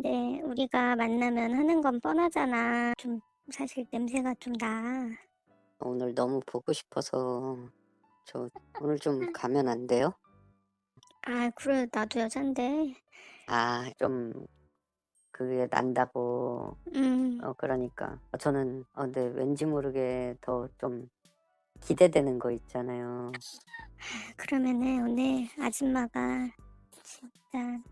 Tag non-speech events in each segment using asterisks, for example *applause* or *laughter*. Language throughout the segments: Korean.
근데 우리가 만나면 하는 건 뻔하잖아. 좀 사실 냄새가 좀 나. 오늘 너무 보고 싶어서 저 오늘 좀 가면 안 돼요? 아, 그래, 나도 여잔데. 아, 좀 그게 난다고. 음, 어, 그러니까. 어, 저는 어, 근데 왠지 모르게 더 좀 기대되는 거 있잖아요. 그러면은 오늘 아줌마가 진짜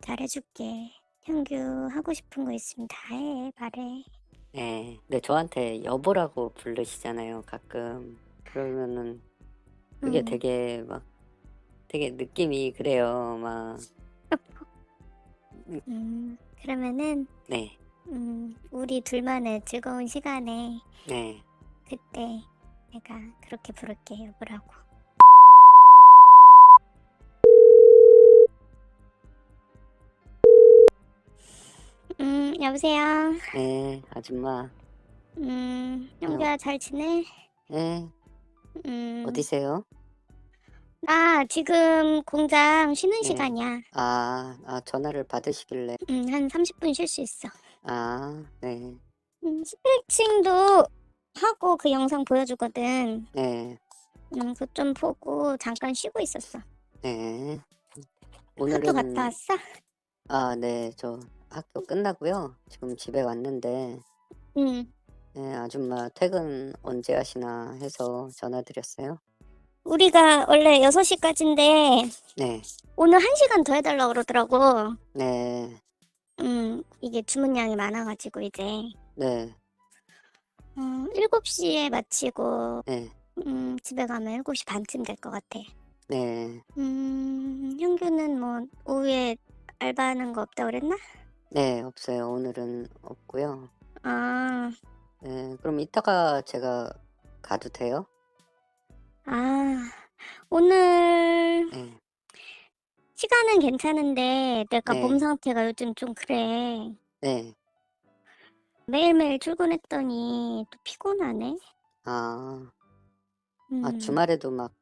잘해줄게. 형규 하고 싶은 거 있으면 다 해, 말해. 네. 근데 저한테 여보라고 부르시잖아요, 가끔. 그러면은 그게 음. 되게 막 되게 느낌이 그래요, 막. *laughs* 음, 그러면은, 네. 음, 우리 둘만의 즐거운 시간에 네. 그때 내가 그렇게 부를게, 여보라고. 음, 여보세요? 네, 아줌마. 음, 형규야 잘 지내? 네. 음, 어디세요? 나 지금 공장 쉬는 네. 시간이야. 아, 아, 전화를 받으시길래. 음, 한 30분 쉴 수 있어. 아, 네. 음, 스트레칭도 하고 그 영상 보여주거든. 네. 음, 그거 좀 보고 잠깐 쉬고 있었어. 네. 학교 오늘은 갔다 왔어? 아, 네. 저 학교 끝나고요. 지금 집에 왔는데 응. 네, 아줌마 퇴근 언제 하시나 해서 전화드렸어요. 우리가 원래 6시까지인데 네. 오늘 1시간 더 해달라고 그러더라고. 네. 음, 이게 주문량이 많아가지고 이제 네. 음, 7시에 마치고 네. 음, 집에 가면 7시 반쯤 될 것 같아. 네. 음, 형규는 뭐 오후에 알바하는 거 없다 그랬나? 네, 없어요. 오늘은 없고요. 아, 네. 그럼 이따가 제가 가도 돼요? 아, 오늘 네. 시간은 괜찮은데 내가 네. 몸 상태가 요즘 좀 그래. 네. 매일매일 출근했더니 또 피곤하네. 아, 아, 음, 주말에도 막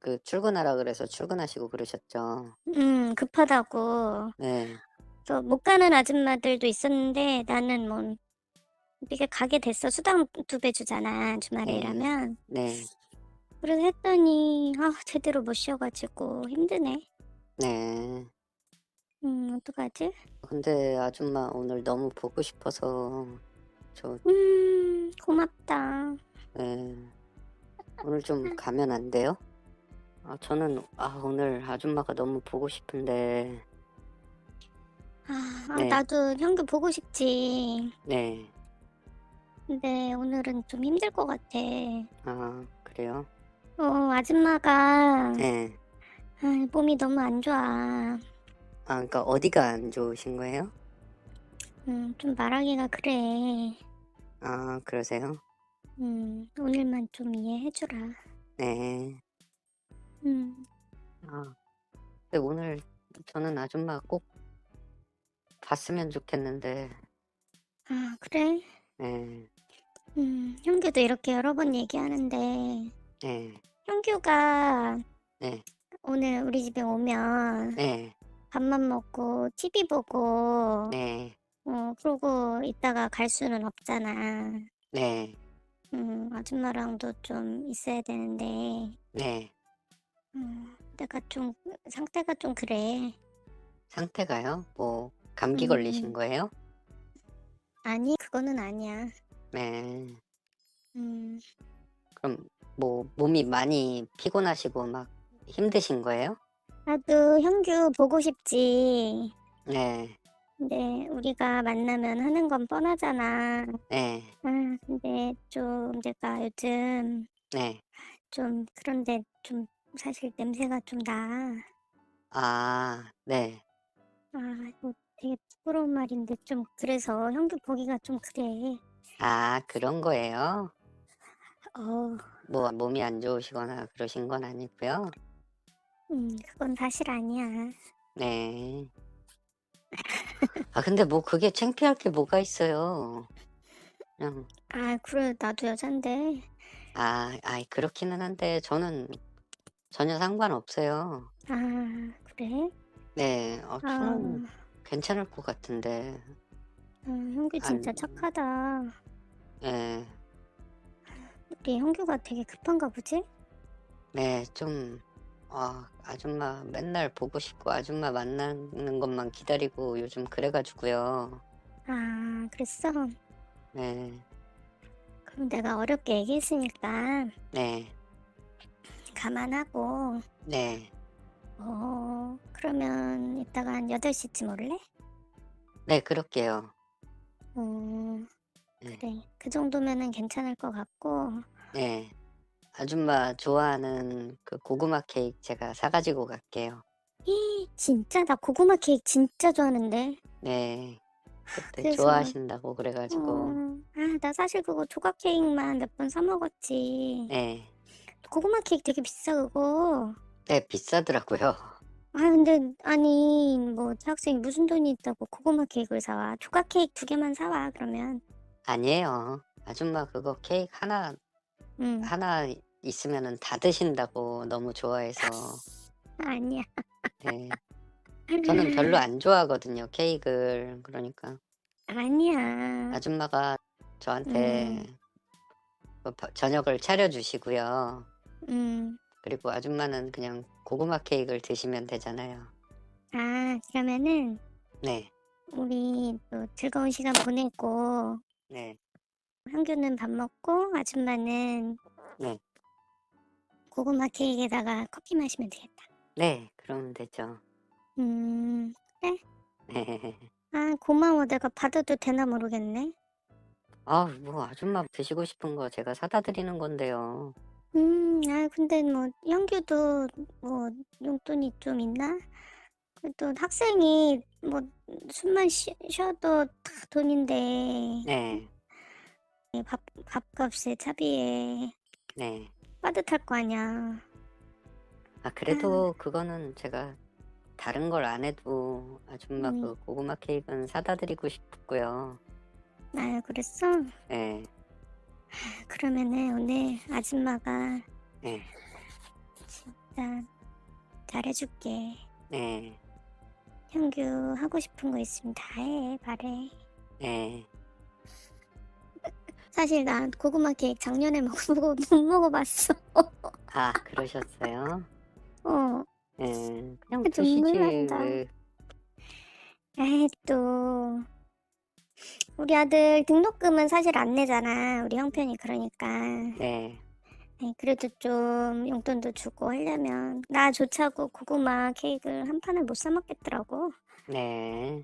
그 출근하라 그래서 출근하시고 그러셨죠? 음, 급하다고. 네. 그래서 못 가는 아줌마들도 있었는데 나는 뭐 이게 가게 됐어. 수당 두 배 주잖아. 주말에 네. 일하면. 네. 그래서 했더니 아, 제대로 못 쉬어가지고 힘드네. 네. 음, 어떡하지? 근데 아줌마 오늘 너무 보고 싶어서 저 음, 고맙다. 네. 오늘 좀 가면 안 돼요? 아, 저는 아, 오늘 아줌마가 너무 보고 싶은데 아, 아, 네. 나도 형규 보고 싶지. 네. 근데 오늘은 좀 힘들 것 같아. 아, 그래요? 어, 아줌마가 네. 아, 몸이 너무 안 좋아. 아, 그러니까 어디가 안 좋으신 거예요? 음, 좀 말하기가 그래. 아, 그러세요? 음, 오늘만 좀 이해해주라. 네. 음, 아, 근데 오늘 저는 아줌마 꼭 봤으면 좋겠는데, 아, 그래? 네, 음, 형규도 이렇게 여러 번 얘기하는데, 네, 형규가 네, 오늘 우리 집에 오면 네, 밥만 먹고 TV 보고, 네, 어, 그러고 있다가 갈 수는 없잖아. 네, 음, 아줌마랑도 좀 있어야 되는데, 네. 음, 내가 좀, 상태가 좀 그래. 상태가요? 뭐, 감기 음. 걸리신 거예요? 아니, 그거는 아니야. 네. 음, 그럼 뭐 몸이 많이 피곤하시고 막 힘드신 거예요? 나도 형규 보고 싶지. 네, 근데 우리가 만나면 하는 건 뻔하잖아. 네, 아, 근데 좀 내가 요즘 네. 좀 그런데 좀 사실 냄새가 좀 나. 아, 네. 아, 말인데 좀 그래서 형규 보기가 좀 그래. 아, 그런 거예요? 어, 뭐 몸이 안 좋으시거나 그러신 건 아니고요. 음, 그건 사실 아니야. 네. 아, 근데 뭐 그게 창피할 게 뭐가 있어요. 그냥, 아, 그래, 나도 여잔데. 아, 아이, 그렇기는 한데 저는 전혀 상관없어요. 아, 그래? 네, 어, 저는 아, 괜찮을 것 같은데. 아, 형규 진짜 안- 착하다. 예. 우리 형규가 되게 급한가 보지? 네, 좀, 아, 아줌마 맨날 보고 싶고 아줌마 만나는 것만 기다리고 요즘 그래가지고요. 아, 그랬어? 네, 그럼 내가 어렵게 얘기했으니까 네, 감안하고, 네, 어, 그러면 이따가 한 8시쯤 올래? 네, 그럴게요. 어, 네, 그래. 그 정도면은 괜찮을 것 같고, 네. 아줌마 좋아하는 그 고구마 케이크 제가 사가지고 갈게요. 히, 진짜? 나 고구마 케이크 진짜 좋아하는데. 네, 그때 그래서- 좋아하신다고 그래가지고, 어, 아, 나 사실 그거 조각 케이크만 몇 번 사 먹었지. 네, 고구마 케이크 되게 비싸, 그거. 네, 비싸더라고요. 아, 근데, 아니, 뭐, 학생이 무슨 돈이 있다고 고구마 케이크를 사와. 조각 케이크 두 개만 사와, 그러면. 아니에요. 아줌마 그거 케이크 하나, 응. 하나 있으면은 다 드신다고 너무 좋아해서, *laughs* 아니야. 네. 저는 별로 *laughs* 안 좋아하거든요, 케이크를. 그러니까 아니야. 아줌마가 저한테 그 버- 저녁을 차려주시고요. 음. 그리고 아줌마는 그냥 고구마 케이크를 드시면 되잖아요. 아, 그러면은, 네, 우리 또 즐거운 시간 보내고, 네, 한규는 밥 먹고, 아줌마는 네, 고구마 케이크에다가 커피 마시면 되겠다. 네, 그러면 되죠. 음, 네. *laughs* 아, 고마워. 내가 받아도 되나 모르겠네. 아, 뭐 아줌마 드시고 싶은 거 제가 사다 드리는 건데요. 음, 아, 근데 뭐, 형규도 뭐, 용돈이 좀 있나? 또 학생이 뭐, 숨만 쉬, 쉬어도 다 돈인데, 네, 밥, 밥값에 차비에 네. 빠듯할 거 아니야. 아, 그래도 그거는 제가 다른 걸 안 해도 아줌마 음. 그 고구마 케이크는 사다 드리고 싶고요. 아, 그랬어? 네, 그러면은 오늘 아줌마가 네, 진짜 잘해줄게. 네, 형규 하고 싶은 거 있으면 다 해, 말해. 네. *laughs* 사실 나 고구마 케이크 작년에 먹어보고 *laughs* 못 먹어봤어. *laughs* 아, 그러셨어요? 어. 네, 그냥 그 드시지 눈물 난다. 왜? 에이, 또. 우리 아들 등록금은 사실 안 내잖아. 우리 형편이 그러니까. 네, 에이, 그래도 좀 용돈도 주고 하려면. 나 조차고 고구마 케이크를 한 판을 못 사 먹겠더라고. 네,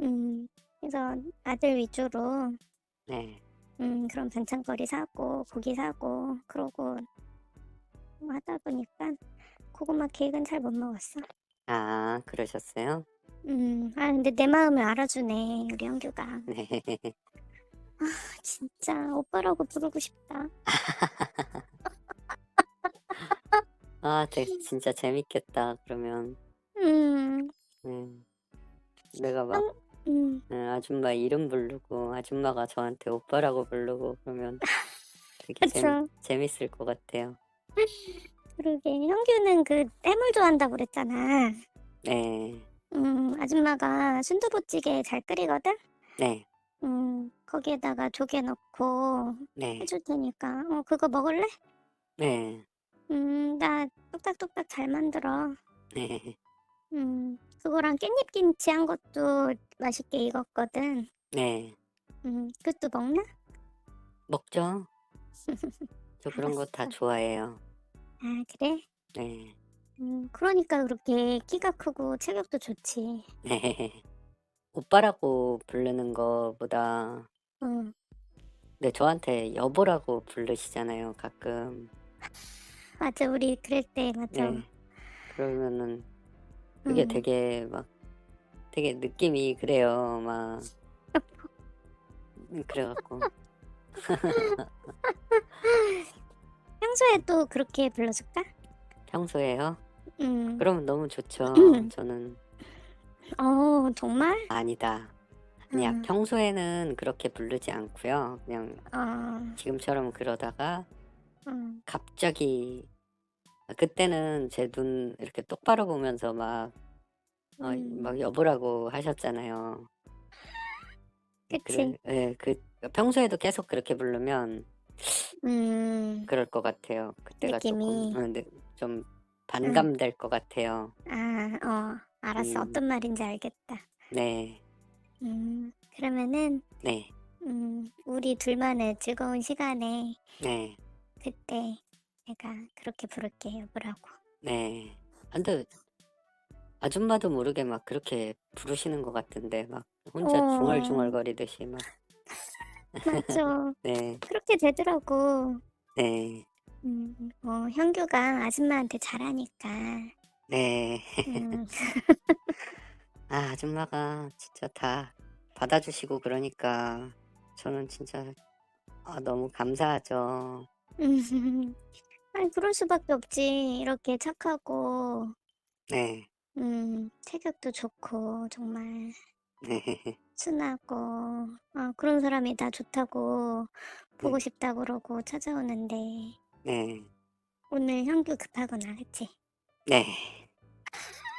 음. 그래서 아들 위주로, 네. 음, 그런 반찬거리 사고, 고기 사고, 그러고 뭐 하다 보니까 고구마 케이크는 잘 못 먹었어. 아, 그러셨어요? 음, 아, 근데 내 마음을 알아주네, 우리 형규가. 네, *laughs* 진짜 오빠라고 부르고 싶다. *laughs* 아, 네, 진짜 재밌겠다. 그러면, 음, 네. 내가 막 음, 네, 아줌마 이름 부르고 아줌마가 저한테 오빠라고 부르고 그러면 되게 재미, 그쵸. 재밌을 것 같아요. 그러게. 형규는 그 해물 좋아한다고 그랬잖아. 네, 음, 아줌마가 순두부찌개 잘 끓이거든? 네, 음, 거기에다가 조개 넣고 네, 해줄 테니까. 어, 그거 먹을래? 네, 음, 나 뚝딱뚝딱 잘 만들어. 네, 음, 그거랑 깻잎 김치 한 것도 맛있게 익었거든. 네. 음, 그것도 먹나? 먹죠? *laughs* 저 그런 거다 알았어. 좋아해요. 아, 그래? 네, 음, 그러니까 그렇게 키가 크고 체격도 좋지. 네. *laughs* 오빠라고 부르는 거보다 응. 네, 저한테 여보라고 부르시잖아요, 가끔. *laughs* 맞아, 우리 그럴 때, 맞아. 네. 그러면은 그게 음. 되게 막 되게 느낌이 그래요, 막. *laughs* 음, 그래갖고. 평소에 또 그렇게 불러줄까? 평소에요? 음. 그러면 너무 좋죠. 음. 저는 어, 정말? 아니다. 아니야, 음. 평소에는 그렇게 부르지 않고요. 그냥 어, 지금처럼 그러다가 음. 갑자기 그때는 제 눈 이렇게 똑바로 보면서 막 어, 음. 막 여보라고 하셨잖아요. 그치. 그래, 예, 그 평소에도 계속 그렇게 부르면 음. 그럴 것 같아요. 그때가 느낌이. 조금 어, 네, 좀 반감될 것 같아요. 아, 어, 알았어. 음. 어떤 말인지 알겠다. 네, 음, 그러면은, 네, 음, 우리 둘만의 즐거운 시간에 네, 그때 내가 그렇게 부를게, 여보라고. 네. 아, 근데 아줌마도 모르게 막 그렇게 부르시는 것 같은데 막 혼자 어. 중얼중얼거리듯이 막 *laughs* 맞죠. *laughs* 네, 그렇게 되더라고. 네, 음, 어, 현규가 아줌마한테 잘하니까. 네. 음, *laughs* 아, 아줌마가 진짜 다 받아주시고 그러니까 저는 진짜 아, 너무 감사하죠. 음, *laughs* 아니, 그럴 수밖에 없지. 이렇게 착하고, 네, 음, 체격도 좋고, 정말. 네, *laughs* 순하고, 어, 그런 사람이 다 좋다고, 보고 네, 싶다고 그러고 찾아오는데, 네, 오늘 현규 급하구나, 그치? 네.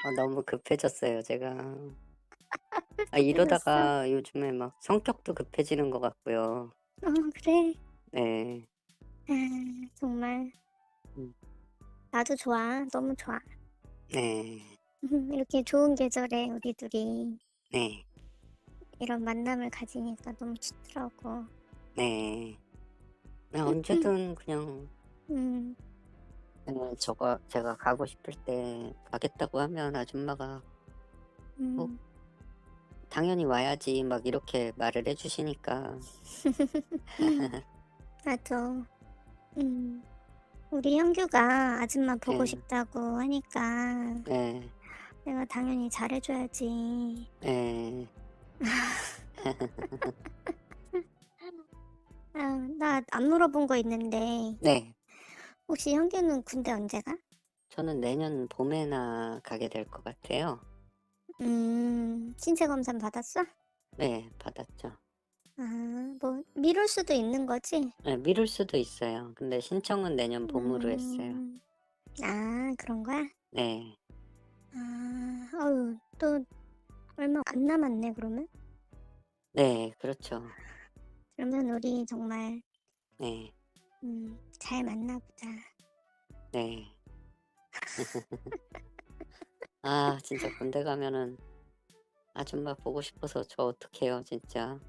어, 너무 급해졌어요, 제가. *laughs* 아? 이러다가 요즘에 막 성격도 급해지는 것 같고요. 어, 그래. 네, 아, 정말. 음, 나도 좋아. 너무 좋아. 네, *laughs* 이렇게 좋은 계절에 우리 둘이 네, 이런 만남을 가지니까 너무 좋더라고. 네. 나 언제든 그냥 음, 네, 저거 제가 가고 싶을 때 가겠다고 하면 아줌마가 어, 음, 당연히 와야지 막 이렇게 말을 해주시니까 *laughs* 맞아. 음, 우리 현규가 아줌마 보고 네, 싶다고 하니까 네, 내가 당연히 잘해줘야지. 네. *laughs* 아, 나 안 물어본 거 있는데, 네. 혹시 현규는 군대 언제 가? 저는 내년 봄에나 가게 될 것 같아요. 음, 신체 검사 받았어? 네, 받았죠. 아, 뭐, 미룰 수도 있는 거지? 네, 미룰 수도 있어요. 근데 신청은 내년 봄으로 했어요. 음, 아, 그런 거야? 네, 아, 어우, 또 얼마 안 남았네, 그러면? 네, 그렇죠. 그러면 우리 정말, 네, 음, 잘 만나보자. 네. 아, 진짜 군대 가면은 아줌마 보고 싶어서 저 어떡해요, 진짜.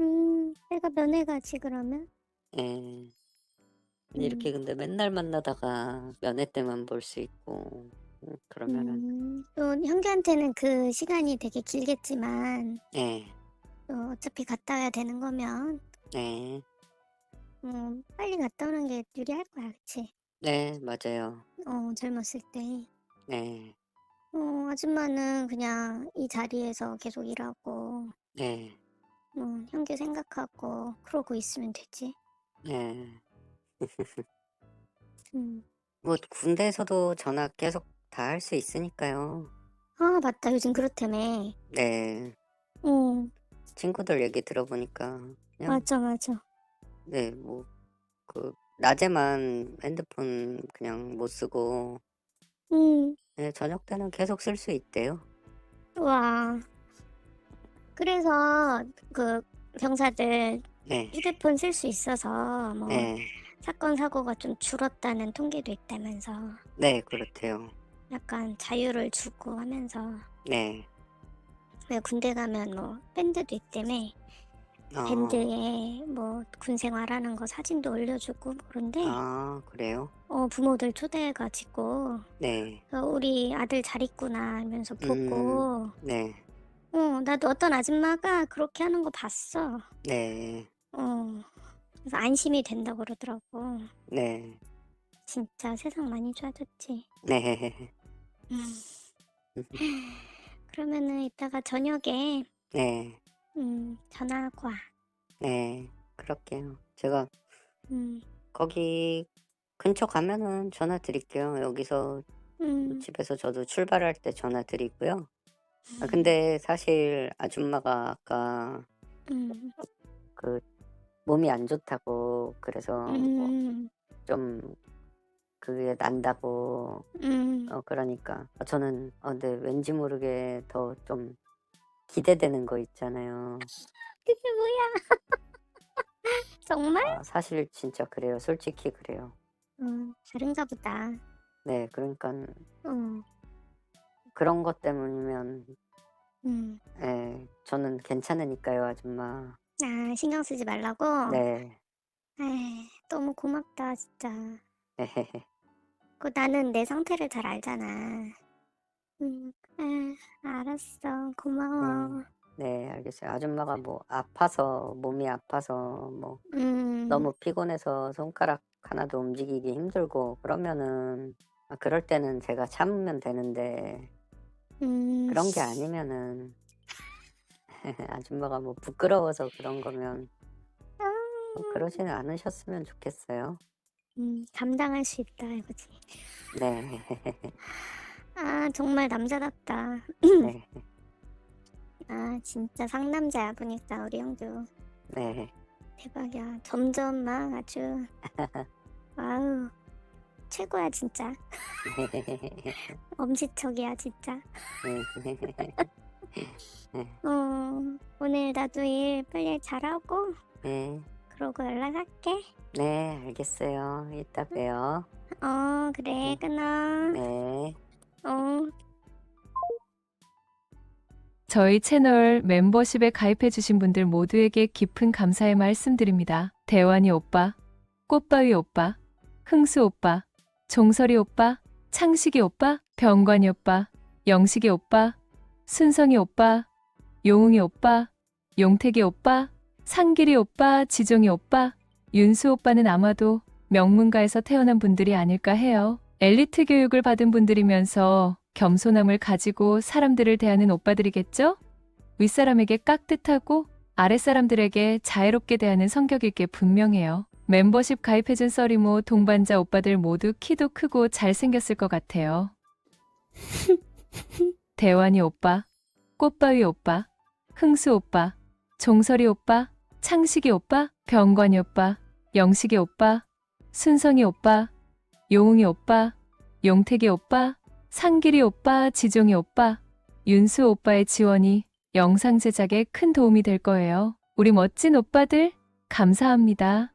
음, 내가 면회 가지, 그러면? 네. 음, 이렇게 근데 맨날 만나다가 면회 때만 볼 수 있고, 음, 그러면은, 음, 또 현규한테는 그 시간이 되게 길겠지만, 네, 또 어차피 갔다 와야 되는 거면, 네, 음, 빨리 갔다 오는 게 유리할 거야, 그치? 네, 맞아요. 어, 젊었을 때. 네, 어, 아줌마는 그냥 이 자리에서 계속 일하고, 네, 뭐, 현규 생각하고, 그러고 있으면 되지. 네. 음. 뭐 군대에서도 전화 계속 다 할 수 있으니까요. 아, 맞다. 요즘 그렇다며. 네, 어, 친구들 얘기 들어보니까 그냥 맞아, 맞아. 네, 뭐 그 낮에만 핸드폰 그냥 못 쓰고 음, 네, 저녁 때는 계속 쓸 수 있대요. 와. 그래서 그 병사들 네, 휴대폰 쓸 수 있어서 뭐 네, 사건 사고가 좀 줄었다는 통계도 있다면서 네, 그렇대요. 약간 자유를 주고 하면서 네, 왜 군대 가면 뭐 밴드도 있다며 어, 밴드에 뭐 군 생활하는 거 사진도 올려주고 그런데 아, 그래요? 어 부모들 초대해가지고 네, 어, 우리 아들 잘 있구나. 하면서 음, 보고. 네, 어 나도 어떤 아줌마가 그렇게 하는 거 봤어. 네, 어 그래서 안심이 된다 고 그러더라고. 네, 진짜 세상 많이 좋아졌지. 네, 음. *laughs* 그러면은 이따가 저녁에 네, 음 전화하고 와 네, 그럴게요. 제가 음, 거기 근처 가면은 전화 드릴게요. 여기서 음, 집에서 저도 출발할 때 전화 드리고요. 아, 음, 근데 사실 아줌마가 아까 음, 그 몸이 안 좋다고 그래서 뭐 음, 좀 그게 난다고 음. 어 그러니까 저는 어 근데 왠지 모르게 더 좀 기대되는 거 있잖아요. 그게 뭐야? *laughs* 정말? 아 사실 진짜 그래요. 솔직히 그래요. 어, 다른가 보다. 네 그러니깐 어. 그런 것 때문이면 음. 예 저는 괜찮으니까요 아줌마. 아, 신경 쓰지 말라고? 네. 에이, 너무 고맙다, 진짜. 네. *laughs* 그 나는 내 상태를 잘 알잖아. 음, 에, 알았어. 고마워. 네 알겠어요. 아줌마가 뭐 아파서 몸이 아파서 뭐 음. 너무 피곤해서 손가락 하나도 움직이기 힘들고 그러면은 아 그럴 때는 제가 참으면 되는데 음. 그런 게 아니면은 *laughs* 아줌마가 뭐 부끄러워서 그런 거면 아. 뭐 그러지는 않으셨으면 좋겠어요. 음, 감당할 수 있다 이거지. 네. *laughs* 아, 정말 남자답다. 네. *laughs* 아, 진짜 상남자야 보니까 우리 형도. 네. 대박이야. 점점 막 아주 *laughs* 와우. 최고야 진짜. *laughs* 엄지척이야 진짜. 어, 오늘 나도 일 빨리 잘하고 네. 그러고 연락할게. 네, 알겠어요. 이따 봬요. 어, 그래. 끊어. 네. 어. 저희 채널 멤버십에 가입해주신 분들 모두에게 깊은 감사의 말씀드립니다. 대환이 오빠, 꽃바위 오빠, 흥수 오빠, 종설이 오빠, 창식이 오빠, 병관이 오빠, 영식이 오빠, 순성이 오빠, 용웅이 오빠, 용택이 오빠, 상길이 오빠, 지종이 오빠, 윤수 오빠는 아마도 명문가에서 태어난 분들이 아닐까 해요. 엘리트 교육을 받은 분들이면서 겸손함을 가지고 사람들을 대하는 오빠들이겠죠? 윗사람에게 깍듯하고 아랫사람들에게 자애롭게 대하는 성격일 게 분명해요. 멤버십 가입해준 썰이모 동반자 오빠들 모두 키도 크고 잘생겼을 것 같아요. *laughs* 대환이 오빠, 꽃바위 오빠, 흥수 오빠, 종설이 오빠, 창식이 오빠, 병관이 오빠, 영식이 오빠, 순성이 오빠, 용웅이 오빠, 용택이 오빠, 상길이 오빠, 지종이 오빠, 윤수 오빠의 지원이 영상 제작에 큰 도움이 될 거예요. 우리 멋진 오빠들, 감사합니다.